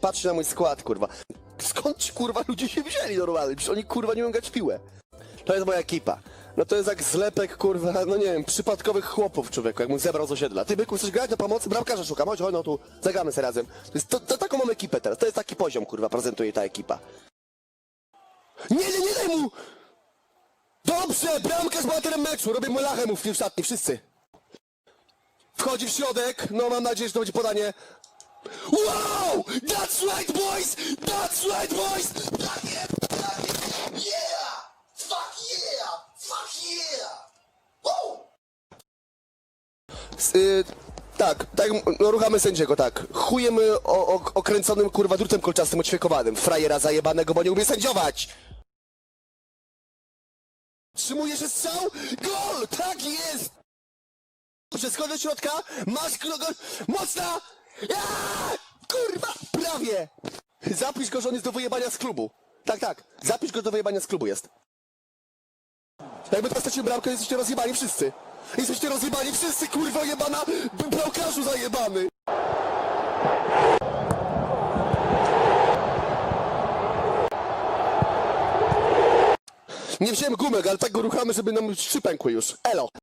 Patrz na mój skład, kurwa. Skąd ci, kurwa, ludzie się wzięli normalnie? Przecież oni, kurwa, nie umieją grać piłę. To jest moja ekipa. No to jest jak zlepek, kurwa, no nie wiem, przypadkowych chłopów, człowieku, jak mu zebrał z osiedla. Ty, byku, chcesz grać do pomocy? Bramkarza szukam, chodź, chodź, no tu, zagramy sobie razem. To, jest, to, to taką mam ekipę teraz, to jest taki poziom, kurwa, prezentuje ta ekipa. Nie, nie, nie daj mu! Dobrze, bramkarz bohaterem meczu, robię mu lachę mu w szatni, wszyscy. Wchodzi w środek, no mam nadzieję, że to będzie podanie. Wow! That's right, boys! That's right, boys! Tak jest, tak! Yeah! Fuck yeah! Fuck yeah! Wow! Y, tak, tak, no ruchamy sędziego, tak. Chujem y, o, o, okręconym, kurwa, drutem kolczastym oćwiekowanym. Frajera zajebanego, bo nie umie sędziować! Trzymuje się strzał? Gol! Tak jest! Przeskoczę do środka, masz kogo... Mocna! Kurwa! Prawie! Zapisz go, że on jest do wyjebania z klubu. Tak, tak. Zapisz go do wyjebania z klubu jest. Jakby teraz stracił bramkę, jesteście rozjebani wszyscy. Jesteście rozjebani wszyscy, kurwa jebana! b- Bramkarzu zajebany! Nie wziąłem gumek, ale tak go ruchamy, żeby nam trzy pękły już. Elo!